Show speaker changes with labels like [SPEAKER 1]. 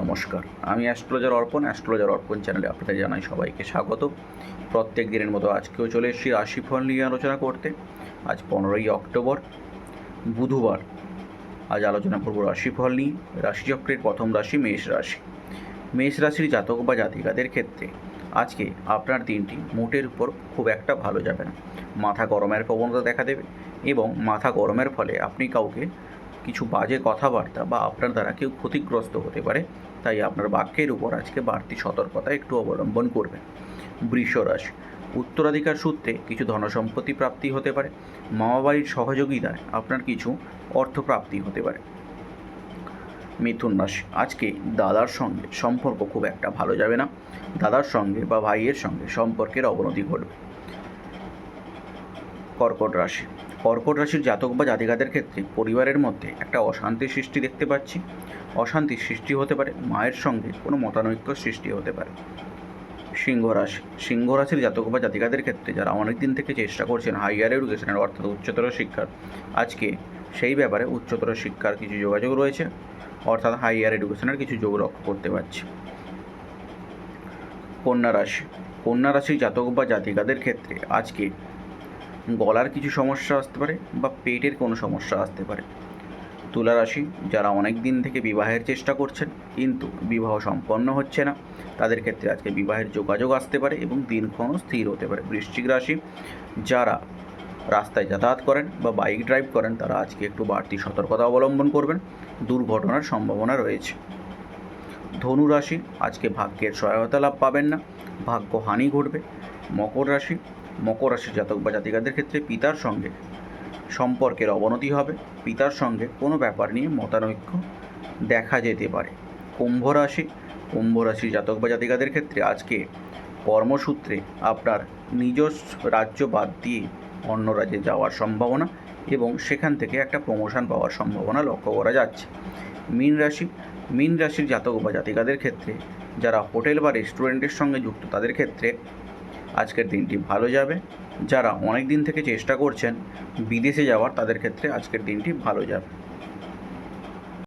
[SPEAKER 1] নমস্কার। আমি অ্যাস্ট্রোলজার অর্পণ অ্যাস্ট্রোলজার অর্পণ চ্যানেলে আপনাদের জানাই সবাইকে স্বাগত। প্রত্যেক দিনের মতো আজকেও চলে এসেছি রাশিফল নিয়ে আলোচনা করতে। আজ পনেরোই অক্টোবর, বুধবার। আজ আলোচনা করব রাশিফল নিয়ে, রাশিচক্রের প্রথম রাশি মেষ রাশি। মেষ রাশির জাতক বা জাতিকাদের ক্ষেত্রে আজকে আপনার দিনটি মোটের উপর খুব একটা ভালো যাবে না। মাথা গরমের প্রবণতা দেখা দেবে এবং মাথা গরমের ফলে আপনি কাউকে কিছু বাজে কথাবার্তা বা আপনার দ্বারা কেউ ক্ষতিগ্রস্ত হতে পারে, তাই আপনার বাক্যের উপর আজকে বাড়তি সতর্কতা একটু অবলম্বন করবেন। বৃষ রাশি উত্তরাধিকার সূত্রে কিছু ধনসম্পত্তি প্রাপ্তি হতে পারে মামা বাড়ির সহযোগিতায় আপনার কিছু অর্থ প্রাপ্তি হতে পারে। মিথুন রাশি আজকে দাদার সঙ্গে সম্পর্ক খুব একটা ভালো যাবে না, দাদার সঙ্গে বা ভাইয়ের সঙ্গে সম্পর্কের অবনতি ঘটবে। কর্কট রাশি কর্কট রাশির জাতক বা জাতিকাদের ক্ষেত্রে পরিবারের মধ্যে একটা অশান্তির সৃষ্টি দেখতে পাচ্ছি। অশান্তির সৃষ্টি হতে পারে, মায়ের সঙ্গে কোনো মতানৈক্য সৃষ্টি হতে পারে। সিংহ রাশি, সিংহ রাশির জাতক বা জাতিকাদের ক্ষেত্রে যারা অনেক দিন থেকে চেষ্টা করছেন হাইয়ার এডুকেশনের অর্থাৎ উচ্চতর শিক্ষার, আজকে সেই ব্যাপারে উচ্চতর শিক্ষার কিছু যোগাযোগ রয়েছে, অর্থাৎ হাইয়ার এডুকেশনের কিছু যোগ লক্ষ্য করতে পারছি। কন্যা রাশি, কন্যা রাশির জাতক বা জাতিকাদের ক্ষেত্রে আজকে গলার কিছু সমস্যা আসতে পারে বা পেটের কোনো সমস্যা আসতে পারে। তুলা রাশি যারা অনেক দিন থেকে বিবাহের চেষ্টা করছেন, কিন্তু বিবাহ সম্পন্ন হচ্ছে না, তাদের ক্ষেত্রে আজকে বিবাহের যোগাযোগ আসতে পারে এবং দিনক্ষণও স্থির হতে পারে। বৃশ্চিক রাশি যারা রাস্তায় যাতায়াত করেন বা বাইক ড্রাইভ করেন, তারা আজকে একটু বাড়তি সতর্কতা অবলম্বন করবেন। দুর্ঘটনার সম্ভাবনা রয়েছে। ধনু রাশি আজকে ভাগ্যের সহায়তা লাভ পাবেন না ভাগ্য হানি ঘটবে। মকর রাশি মকর রাশির জাতক বা জাতিকাদের ক্ষেত্রে পিতার সঙ্গে সম্পর্কের অবনতি হবে। পিতার সঙ্গে কোনো ব্যাপার নিয়ে মতানৈক্য দেখা যেতে পারে। কুম্ভ রাশি, কুম্ভ রাশির জাতক বা জাতিকাদের ক্ষেত্রে আজকে কর্মসূত্রে আপনার নিজস্ব রাজ্য বাদ দিয়ে অন্য রাজ্যে যাওয়ার সম্ভাবনা এবং সেখান থেকে একটা প্রমোশন পাওয়ার সম্ভাবনা লক্ষ্য করা যাচ্ছে। মীন রাশি, মীন রাশির জাতক বা জাতিকাদের ক্ষেত্রে যারা হোটেল বা রেস্টুরেন্টের সঙ্গে যুক্ত তাদের ক্ষেত্রে আজকের দিনটি ভালো যাবে। যারা অনেক দিন থেকে চেষ্টা করছেন বিদেশে যাওয়ার, তাদের ক্ষেত্রে আজকের দিনটি ভালো যাবে।